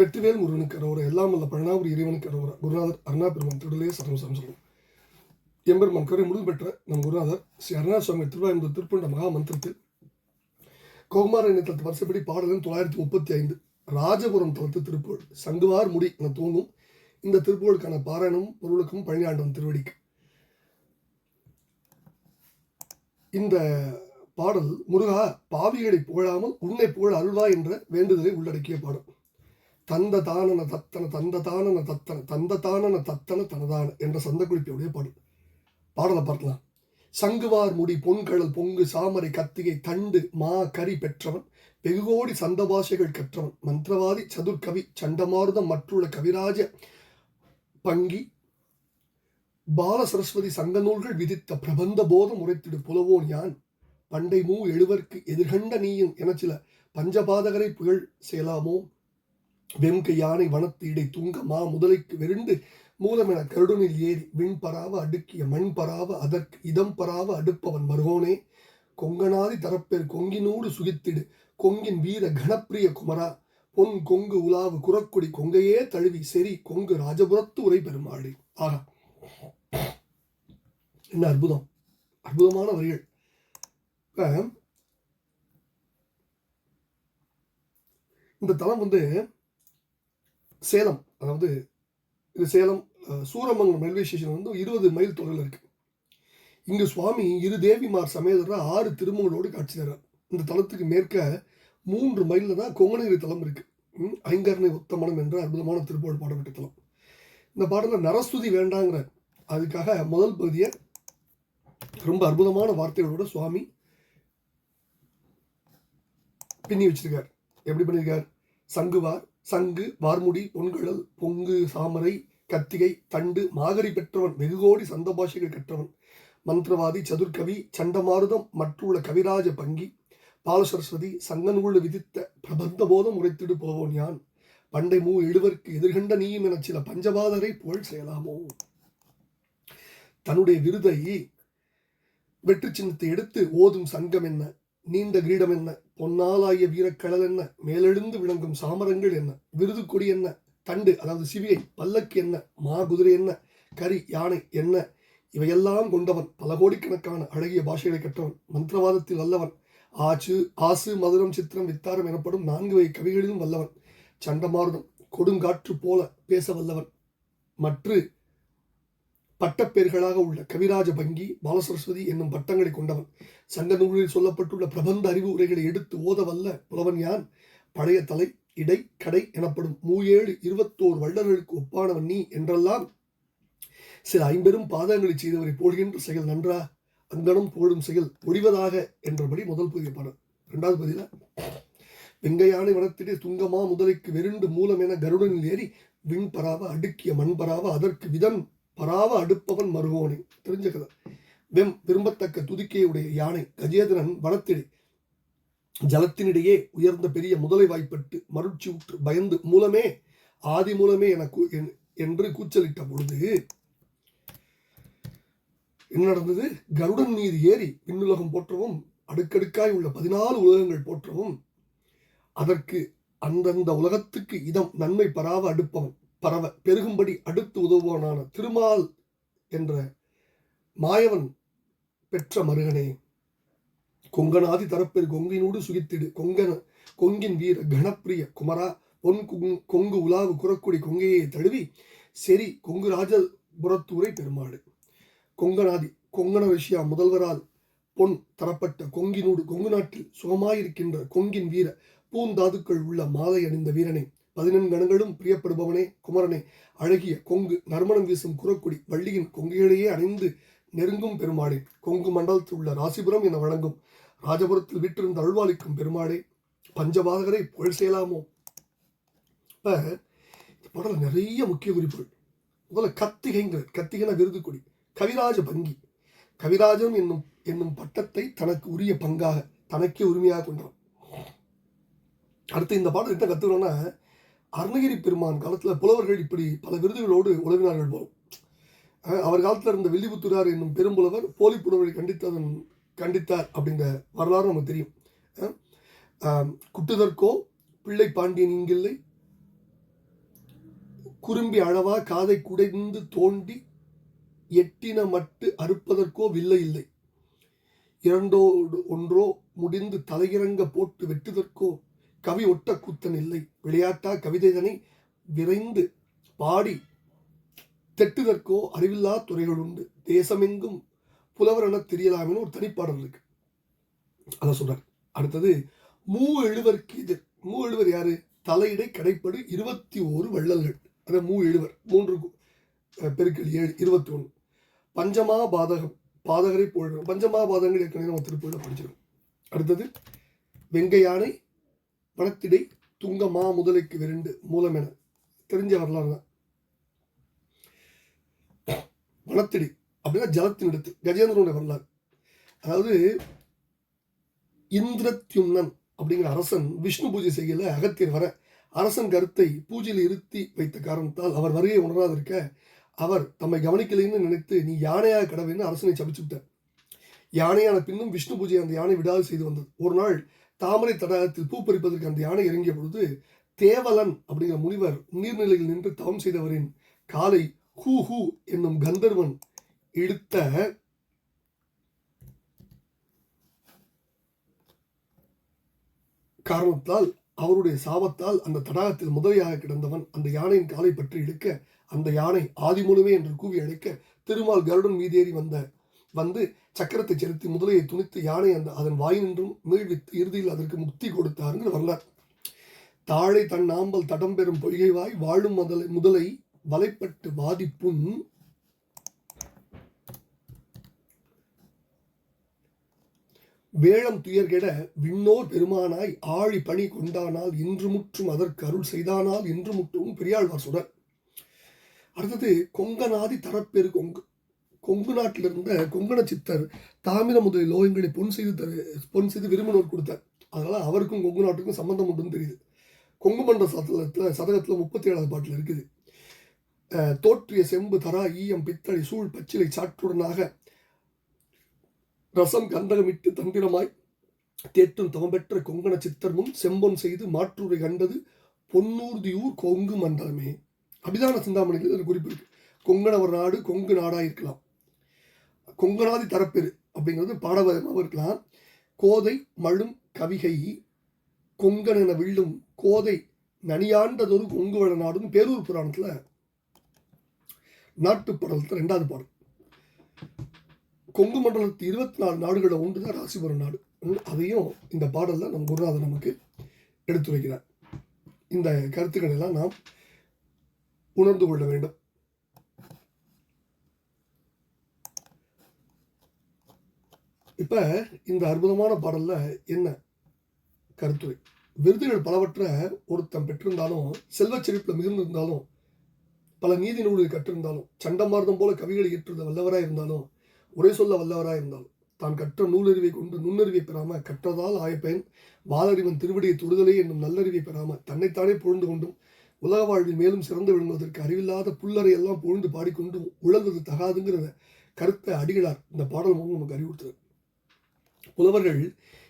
வெற்றிவேல் முருகனுக்கு அரோர எல்லாம் வல்ல பழனாவூர் இறைவனுக்கு அரோர குருநாதர் அருணா பெருமான் திருடலே சரணம் சம்சரம் எம்பெருமான் கரை முழு பெற்ற நம் குருநாதர் ஸ்ரீ அருணா சுவாமி திருவாயம்பு திருப்பண்ட மகா மந்திரத்தில் கோமார இனத்தத்து வருஷப்படி பாடலன் தொள்ளாயிரத்தி முப்பத்தி ஐந்து ராஜபுரம் தளத்து திருப்புகழ் சங்குவார் முடி என தோன்றும். இந்த திருப்புகழுக்கான பாராயணமும் பொருளுக்கும் பழனியாண்டம் திருவடிக்கு. இந்த பாடல் முருகா பாவிகளை புகழாமல் உன்னை புகழ் அருள்வா என்ற வேண்டுதலை உள்ளடக்கிய பாடல். தந்த தானன தத்தன தந்த தானன தத்தன தந்த தானன தத்தன தனதான என்ற சந்த குறிப்பியுடைய பாடல் பாடலை பார்க்கலாம் சங்குவார் முடி பொன்கழல் பொங்கு சாமரை கத்திகை தண்டு மா கரி பெற்றவன் வெகுகோடி சந்த பாஷைகள் கற்றவன் மந்திரவாதி சதுர்கவி சண்டமாருதம் மற்றுள்ள கவிராஜ பங்கி பால சரஸ்வதி சங்க நூல்கள் விதித்த பிரபந்த போதம் உரைத்திடு புலவோன் யான் பண்டை மூ எழுவர்க்கு எதிர்கண்ட நீயும் என சில பஞ்சபாதகரை புகழ் செய்யலாமோ வெம்க யானை வனத்தீடை துங்கமா மா முதலைக்கு வெருண்டு மூலமென கருடனில் ஏறி விண் பராவ அடுக்கிய மண் பராவ அதற்கு இதம் பராவ அடுப்பவன் மருகோனே. கொங்கனாதி தரப்பேர் கொங்கினூடு சுகித்திடு கொங்கின் வீர கணப்பிரிய குமரா. பொன் கொங்கு உலாவு குரக்குடி கொங்கையே தழுவி செறி கொங்கு ராஜபுரத்து உரை பெருமாளி ஆகா. என்ன அற்புதம். அற்புதமான வரிகள். இந்த தலம் வந்து சேலம் அதாவது இது சேலம் சூரமங்கலம் ரயில்வே ஸ்டேஷன் வந்து இருபது மைல் தொலைவில் இருக்குது இங்கு சுவாமி இரு தேவிமார் சமேதரா ஆறு திருமங்களோடு காட்சி தரார் இந்த தலத்துக்கு மேற்க மூன்று மைலில் தான் கொங்கனகிரி தலம் இருக்குது ம், உத்தமனம் என்ற அற்புதமான திருப்பாடு பாடப்பட்ட தலம். இந்த பாடலில் நரஸ்துதி வேண்டாங்கிற அதுக்காக முதல் பகுதியை ரொம்ப அற்புதமான வார்த்தைகளோட சுவாமி பின்னி வச்சிருக்கார். எப்படி பண்ணியிருக்கார் சங்குவார் சங்கு வார்முடி பொன்கழல் பொங்கு சாமரை கத்திகை தண்டு மாகரி பெற்றவன் வெகுகோடி சந்த பாஷைகள் கற்றவன். மந்திரவாதி சதுர்கவி சண்டமாருதம் மற்றுள்ள கவிராஜ பங்கி. பாலசரஸ்வதி சங்கநூல் விதித்த பிரபந்த போதம் உரைத்திடு போவோன் யான். பண்டை மூ எழுவர்க்கு எதிர்கண்ட நீயும் என சில பஞ்சபாதரை புகழ் செய்யலாமோ? தன்னுடைய விருதை வெற்றி சின்னத்தை எடுத்து ஓதும் சங்கம் என்ன? நீண்ட கிரீடம் என்ன? பொன்னாலாய வீரக்கடல் என்ன? மேலெழுந்து விளங்கும் சாமரங்கள் என்ன? விருது கொடி என்ன? தண்டு அதாவது சிவியை பல்லக்கு என்ன? மா குதிரை என்ன? கரி யானை என்ன? இவையெல்லாம் கொண்டவன் பல கோடிக்கணக்கான அழகிய பாஷைகளை கற்றவன் மந்திரவாதத்தில் வல்லவன். ஆச்சு ஆசு மதுரம் சித்திரம் வித்தாரம் எனப்படும் நான்கு வகை கவிகளிலும் வல்லவன். சண்டமாருதம் கொடுங்காற்று போல பேச வல்லவன். மற்ற பட்டப்பேர்களாக உள்ள கவிராஜ பங்கி பாலசரஸ்வதி என்னும் பட்டங்களை கொண்டவன். சங்க நூலில் சொல்லப்பட்டுள்ள பிரபந்த அறிவு உரைகளை எடுத்து ஓத வல்ல புலவன் யான்? பழைய தலை இடை கடை எனப்படும் மூஏழு இருபத்தோர் வள்ளல்களுக்கு ஒப்பானவன் நீ என்றெல்லாம் சில ஐம்பெரும் பாதங்களை செய்தவரை போடுகின்ற செயல் நன்றா? அங்கனம் போடும் செயல் ஒழிவதாக என்றபடி முதல் பகுதியை பாடல். இரண்டாவது பதில வெங்கையானை வனத்திலே துங்கமா முதலைக்கு வெருண்டு மூலம் என கருடனில் ஏறி விண் பராவ அடுக்கிய மண் பராவ அதற்கு விதம் பராவ அடுப்பவன் மருகோனை. தெரிஞ்ச கதை. வெம் விரும்பத்தக்க துதிக்கையுடைய யானை கஜேந்திரன் வனத்திடை ஜலத்தினிடையே உயர்ந்த பெரிய முதலை வாய்ப்பட்டு மருட்சி உற்று பயந்து மூலமே ஆதி மூலமே என கூ- என்- என்று கூச்சலிட்ட பொழுது என்ன நடந்தது? கருடன் மீது ஏறி விண்ணுலகம் போற்றவும் அடுக்கடுக்காய் உள்ள பதினாலு உலகங்கள் போற்றவும் அதற்கு அந்தந்த உலகத்துக்கு இதம் நன்மை பராவ அடுப்பவன். பரவ பெருகும்படி அடுத்து உதவுவானான திருமால் என்ற மாயவன் பெற்ற மருகனே கொங்கனாதி தரப்பெரு கொங்கினூடு சுகித்திடு. கொங்கன கொங்கின் வீர கணப்பிரிய குமரா பொன் குங்- கொங்கு உலாவு குரக்குடி கொங்கையை தழுவி செரி கொங்கு ராஜபுரத்தூரை பெருமாடு. கொங்கனாதி கொங்கண விஷயா முதல்வரால் பொன் தரப்பட்ட கொங்கினூடு கொங்கு நாட்டில் சுகமாயிருக்கின்ற கொங்கின் வீர பூந்தாதுக்கள் உள்ள மாலை அணிந்த வீரனே பதினெண்கணங்களும் பிரியப்படுபவனே குமரனே. அழகிய கொங்கு நறுமணம் வீசும் குரக்குடி வள்ளியின் கொங்கையிலேயே அணிந்து நெருங்கும் பெருமாளே. கொங்கு மண்டலத்தில் உள்ள ராசிபுரம் என வழங்கும். ராஜபுரத்தில் விட்டிருந்த அருள்வாளிக்கும் பெருமாளே பஞ்சபாதகரை புகழ் செய்யலாமோ? இப்போ இந்த பாடல நிறைய முக்கிய குறிப்புகள். முதல்ல கத்திகைங்கிற கத்திகன விருது கவிராஜ பங்கி. கவிராஜன் என்னும் என்னும் பட்டத்தை தனக்கு உரிய பங்காக தனக்கே உரிமையாக கொண்டான். அடுத்து இந்த பாடல் என்ன கற்றுக்கணும்னா அருணகிரி பெருமான் காலத்தில் புலவர்கள் இப்படி பல விருதுகளோடு உழவினார்கள் போலும் அவர் காலத்தில் இருந்த வெள்ளிபுத்துரார் என்னும் பெரும்புலவர் போலி புலவரை கண்டித்ததன் கண்டித்தார் அப்படிங்கிற வரலாறு நமக்கு தெரியும். குட்டுதற்கோ பிள்ளை பாண்டியன் இங்கில்லை குறும்பி அளவா காதை குடைந்து தோண்டி எட்டின மட்டு அறுப்பதற்கோ வில்லை இல்லை. இரண்டோடு ஒன்றோ முடிந்து தலையிறங்க போட்டு வெட்டுதற்கோ கவி ஒட்ட கூத்தன் இல்லை. விளையாட்டா கவிதைதனை விரைந்து பாடி தெட்டுதற்கோ அறிவில்லா துறைகள் உண்டு. தேசமெங்கும் புலவர் என ஒரு தனிப்பாடல் இருக்கு. அதை சொல்றார். அடுத்தது மூ எழுவர் கீது. மூ எழுவர் யாரு? தலையிடை கடைப்படு இருபத்தி ஓரு வள்ளல்கள். அது மூ எழுவர். மூன்று பெருக்கள் ஏழு இருபத்தி ஒன்று பஞ்சமா பாதகம். பாதகரை போடுறோம் பஞ்சமா பாதகங்கள் ஏற்கனவே நம்ம திருப்பூரில் படிச்சிடும் அடுத்தது வெங்கையானை பணத்திடை துங்க மா முதலைக்கு விரண்டு மூலம் என தெரிஞ்ச வரலாறு தான். வனத்திடி அப்படின்னா ஜலத்தின் இடத்து கஜேந்திரனுடைய வரலாறு. அதாவது இந்திரத்யும்னன் அப்படிங்கிற அரசன் விஷ்ணு பூஜை செய்யல அகத்தியர் வர அரசன் கருத்தை பூஜையில் இருத்தி வைத்த காரணத்தால் அவர் வருகையை உணராதிருக்க அவர் தம்மை கவனிக்கலைன்னு நினைத்து நீ யானையாக கடவைன்னு அரசனை சபிச்சு விட்டார் யானையான பின்னும் விஷ்ணு பூஜை அந்த யானை விடாது செய்து வந்தது. ஒரு நாள் தாமரை தடாகத்தில் பூ பறிப்பதற்கு அந்த யானை இறங்கிய பொழுது தேவலன் அப்படிங்கிற முனிவர் நீர்நிலையில் நின்று தவம் செய்தவரின் காலை ஹூ ஹூ என்னும் கந்தர்வன் இழுத்த காரணத்தால் அவருடைய சாபத்தால் அந்த தடாகத்தில் முதலையாக கிடந்தவன் அந்த யானையின் காலை பற்றி இழுக்க அந்த யானை ஆதிமூலமே என்று கூவி அழைக்க திருமால் கருடன் மீதேறி வந்த வந்து சக்கரத்தை செலுத்தி முதலையை துணித்து யானை அந்த அதன் வாயினின்றும் மீழ்வித்து இறுதியில் அதற்கு முக்தி கொடுத்தாருங்கிற வரலாறு. தாழை தன் நாம்பல் தடம் பெறும் பொய்கை வாய் வாழும் முதலை முதலை வலைப்பட்டு பாதிப்புண் வேளம் துயர்கெட விண்ணோர் பெருமானாய் ஆழி பணி கொண்டானால் இன்று முற்றும் அதற்கு அருள் செய்தானால் இன்று முற்றும் பெரியாழ்வார் சுடர் அடுத்தது கொங்கநாதி தரப்பெரு கொங்கு கொங்கு நாட்டில் இருந்த கொங்கண சித்தர் தாமிர முதலில் லோகங்களை பொன் செய்து தரு பொன் செய்து விரும்பினோர் கொடுத்தார். அதனால் அவருக்கும் கொங்கு நாட்டுக்கும் சம்பந்தம் உண்டுன்னு தெரியுது. கொங்கு மன்ற சதகத்தில் சதகத்தில் முப்பத்தி ஏழாவது பாட்டில் இருக்குது. தோற்றிய செம்பு தரா ஈயம் பித்தளை சூழ் பச்சிலை சாற்றுடனாக ரசம் கந்தகமிட்டு தந்திரமாய் தேற்றும் தவம்பெற்ற கொங்கண சித்தர்மும் செம்பொன் செய்து மாற்றூரை கண்டது பொன்னூர்தியூர் கொங்கு மண்டலமே. அபிதான சிந்தாமணியில் ஒரு குறிப்பு இருக்கு. கொங்கணவர் நாடு கொங்கு நாடாக இருக்கலாம் கொங்கணாதி தரப்பெரு அப்படிங்கிறது பாடவரமாக இருக்கலாம். கோதை மழும் கவிகை கொங்கனென வில்லும் கோதை நனியாண்டதொரு கொங்குவள நாடும் நாடுன்னு பேரூர் நாட்டு நாட்டுப்படலத்தில் ரெண்டாவது பாடல். கொங்கு மண்டலத்து இருபத்தி நாலு நாடுகளை ஒன்று தான் ராசிபுரம் நாடு. அதையும் இந்த பாடலில் நம் குருநாதர் நமக்கு எடுத்துரைக்கிறார். இந்த கருத்துக்களை எல்லாம் நாம் உணர்ந்து கொள்ள வேண்டும். இப்போ இந்த அற்புதமான பாடலில் என்ன கருத்துரை? விருதுகள் பலவற்றை ஒருத்தன் பெற்றிருந்தாலும் செல்வச் செழிப்பில் மிகுந்திருந்தாலும் பல நீதி நூல்களை கற்றிருந்தாலும் சண்டமார்தம் போல கவிகளை ஏற்றுத வல்லவராக இருந்தாலும் உரை சொல்ல வல்லவராக இருந்தாலும் தான் கற்ற நூலறிவை கொண்டு நுண்ணறிவை பெறாம கற்றதால் ஆயப்பயன் வாலறிவன் திருவடியை தொடுதலே என்னும் நல்லறிவை பெறாம தன்னைத்தானே புழுந்து கொண்டும் உலக வாழ்வில் மேலும் சிறந்து விளங்குவதற்கு அறிவில்லாத புல்லறை எல்லாம் புழுந்து பாடிக்கொண்டும் உழல்வது தகாதுங்கிறத கருத்தை அடிகளார் இந்த பாடல் மூலம் நமக்கு அறிவுறுத்துறது புலவர்கள்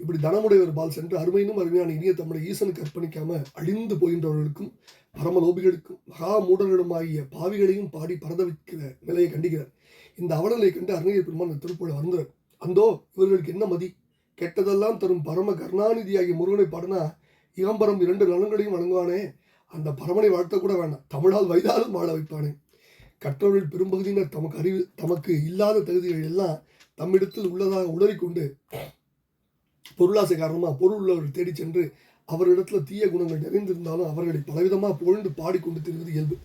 இப்படி தனமுடையவர் பால் சென்று அருமையினும் அருமையான இனிய தமிழை ஈசனுக்கு அர்ப்பணிக்காம அழிந்து போகின்றவர்களுக்கும் பரமலோபிகளுக்கும் மகா மூடர்களுமாகிய பாவிகளையும் பாடி பரத வைக்கிற நிலையை கண்டிக்கிறார். இந்த அவலநிலை கண்டு அருணகிரி பெருமான் திருப்பூர் வருந்தார் அந்தோ இவர்களுக்கு என்ன மதி? கெட்டதெல்லாம் தரும் பரம கருணாநிதியாகிய முருகனை பாடினா இகம்பரம் இரண்டு நலன்களையும் வழங்குவானே? அந்த பரமனை வாழ்த்த கூட வேண்டாம். தமிழால் வைதாலும் வாழ வைப்பானே? கற்றவர்கள் பெரும்பகுதியினர் தமக்கு அறிவு தமக்கு இல்லாத தகுதிகள் எல்லாம் தம்மிடத்தில் உள்ளதாக உளறிக்கொண்டு பொருளாசை காரணமாக பொருள் உள்ளவர்கள் தேடி சென்று அவரிடத்தில் தீய குணங்கள் நிறைந்திருந்தாலும் அவர்களை பலவிதமாக புகழ்ந்து பாடிக்கொண்டு திரிவது இயல்பு.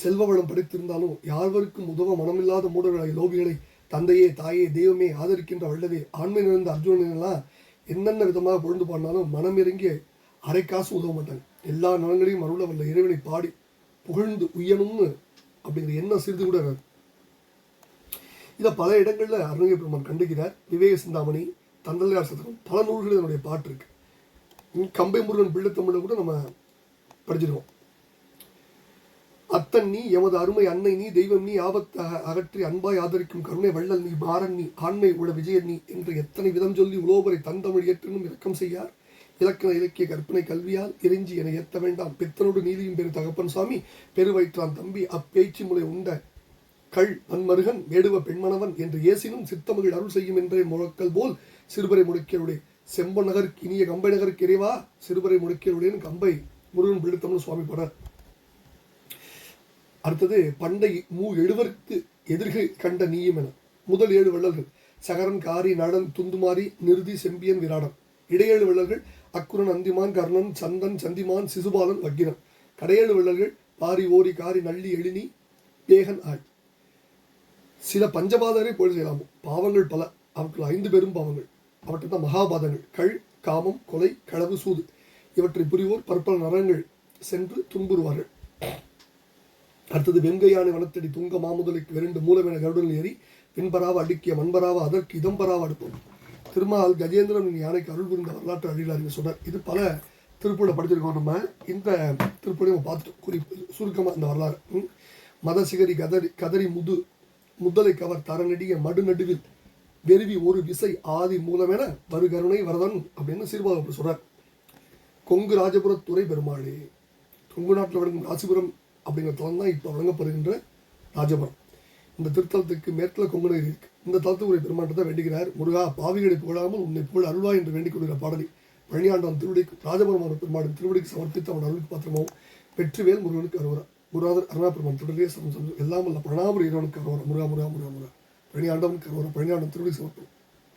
செல்வ வளம் படைத்திருந்தாலும் யாவருக்கும் உதவ மனமில்லாத மூடர்களை லோபிகளை தந்தையே தாயே தெய்வமே ஆதரிக்கின்ற வல்லவே ஆண்மை நிறைந்த அர்ஜுனனெல்லாம் என்னென்ன விதமாக புகழ்ந்து பாடினாலும் மனம் இறங்கிய அரை காசு உதவ மாட்டாங்க. எல்லா நலன்களையும் அருள வல்ல இறைவனை பாடி புகழ்ந்து உயணும்னு அப்படிங்கிற எண்ணம் சிறிது கூட இதை பல இடங்களில் அருணகிரி பெருமான் கண்டுகிறார் விவேக சிந்தாமணி தந்தலையார் சதகம் பல நூல்களில் இதனுடைய பாட்டு இருக்கு. கம்பை முருகன் பிள்ளைத்தமிழில் கூட நம்ம படிச்சிருக்கோம். அத்தன் நீ எமது அருமை அன்னை நீ தெய்வம் நீ ஆபத்து அகற்றி அன்பாய் ஆதரிக்கும் கருணை வள்ளல் நீ மாறன் நீ ஆண்மை உள்ள விஜயன் நீ என்று எத்தனை விதம் சொல்லி உலோபரை தந்தமிழ் ஏற்றினும் இறக்கம் செய்யார். இலக்கண இலக்கிய கற்பனை கல்வியால் இறைஞ்சி என ஏத்த வேண்டாம். பித்தனோடு நீதியும் பெரு தகப்பன் சுவாமி பெருவயிற்றான் தம்பி அப்பேச்சு முறை உண்ட கள் வன்மருகன் மேடுவ பெண்மணவன் என்று ஏசினும் சித்தமகள் அருள் செய்யும் என்றே முழக்கல் போல் சிறுபரை முடுக்கியருடைய செம்ப நகர் இனிய கம்பை நகருக்கு இறைவா சிறுபறை முடுக்கியருடைய கம்பை. முருகன் பிடித்தம்னு சுவாமி படர் அடுத்தது பண்டை மூ எழுவருக்கு எதிர்கை கண்ட நீயும் என. முதல் ஏழு வள்ளல்கள் சகரன் காரி நடன் துந்துமாரி நிருதி செம்பியன் விராடன். இடையேழு வள்ளல்கள் அக்குரன் அந்திமான் கர்ணன் சந்தன் சந்திமான் சிசுபாலன் வக்கிரன். கடையேழு வள்ளல்கள் பாரி ஓரி காரி நள்ளி எழினி பேகன் ஆய் சில பஞ்சபாதரை போல் செய்யலாமோ. பாவங்கள் பல. அவற்றுள் ஐந்து பெரும் பாவங்கள். அவற்றை தான் மகாபாதங்கள் கள் காமம் கொலை களவு சூது. இவற்றை புரிவோர் பற்பல நரங்கள் சென்று துன்புறுவார்கள். அடுத்தது வெங்கையான வனத்தடி துங்க மாமுதலுக்கு இரண்டு மூலமென கருடன் ஏறி பின்பராவ அடுக்கிய மண்பராவ அதற்கு இதம்பராவ அடுப்போம். திருமால் கஜேந்திரன் யானைக்கு அருள் புரிந்த வரலாற்று அழிலார் சொன்னார். இது பல திருப்பூரில் படிச்சிருக்கோம் நம்ம. இந்த திருப்பூரையும் நம்ம பார்த்துட்டோம். குறிப்பு சுருக்கமாக இந்த வரலாறு. மதசிகரி கதறி கதறி முது முதலை கவர் தரநடிய மடுநடுவில் வெறுவி ஒரு விசை ஆதி மூலமென வருகருணை வரதன் அப்படின்னு சீர்பாகம் அப்படி சொல்றார். கொங்கு ராஜபுரத்துறை பெருமாளே கொங்கு நாட்டில் வழங்கும் ராசிபுரம் அப்படிங்கிற தலம் தான் இப்போ வழங்கப்படுகின்ற ராஜபுரம். இந்த திருத்தலத்துக்கு மேற்கில் கொங்குநகர் இருக்கு. இந்த தலத்துக்குரிய பெருமாட்டை தான் வேண்டுகிறார். முருகா பாவிகளை புகழாமல் உன்னை புகழ் அருள்வா என்று வேண்டிக் கொள்கிற பாடலை பழனியாண்டான் திருவடிக்கு ராஜபுரமான பெருமாளின் திருவடிக்கு சமர்ப்பித்து அவன் அருளுக்கு பாத்திரமாவும் வெற்றிவேல் முருகனுக்கு வருகிறார் குருநாதர் அருணாபெருமான் தொடரே சமம் சமம். எல்லாம் அல்ல பிரணாபுரி இறைவனுக்கு அருவரா முருகா முருகா முருகா முருகா. பழனியாண்டவனுக்கு அருவரா பழனியாண்டம் திருவடி சமர்ப்பணம்